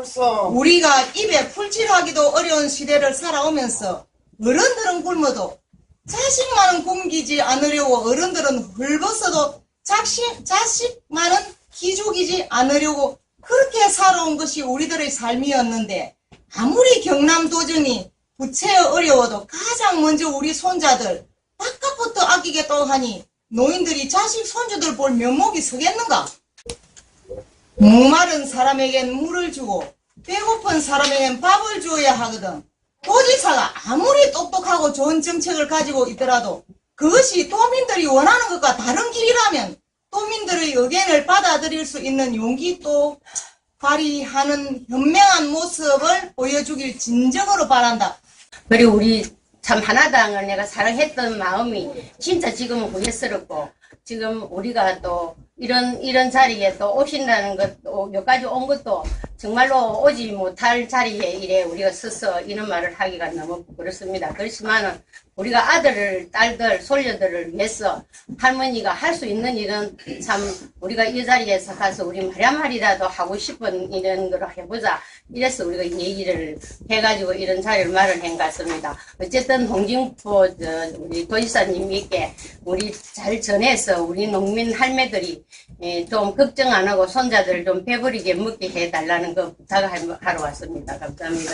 벌써 우리가 입에 풀칠하기도 어려운 시대를 살아오면서 어른들은 굶어도 자식만은 굶기지 않으려고 어른들은 헐벗어도 자식, 자식만은 기죽이지 않으려고 그렇게 살아온 것이 우리들의 삶이었는데 아무리 경남 도정이 부채 어려워도 가장 먼저 우리 손자들 바깥부터 아끼겠다고 하니 노인들이 자식 손주들 볼 면목이 서겠는가? 목마른 사람에겐 물을 주고 배고픈 사람에겐 밥을 주어야 하거든. 도지사가 아무리 똑똑하고 좋은 정책을 가지고 있더라도 그것이 도민들이 원하는 것과 다른 길이라면 도민들의 의견을 받아들일 수 있는 용기 또 발휘하는 현명한 모습을 보여주길 진정으로 바란다. 그리고 우리 참 하나당을 내가 사랑했던 마음이 진짜 지금은 후회스럽고 지금 우리가 또 이런 이런 자리에 또 오신다는 것도 여기까지 온 것도 정말로 오지 못할 자리에 이래 우리가 서서 이런 말을 하기가 너무 그렇습니다. 그렇지만은 우리가 아들을 딸들 손녀들을 위해서 할머니가 할 수 있는 일은 참 우리가 이 자리에서 가서 우리 말 한마디라도 하고 싶은 이런 걸 해보자 이래서 우리가 얘기를 해가지고 이런 자리를 마련한 것 같습니다. 어쨌든 홍진포 저 우리 도지사님께 우리 잘 전해서 우리 농민 할매들이 예, 좀 걱정 안 하고 손자들 좀 배부리게 먹게 해달라는 거 부탁하러 왔습니다. 감사합니다.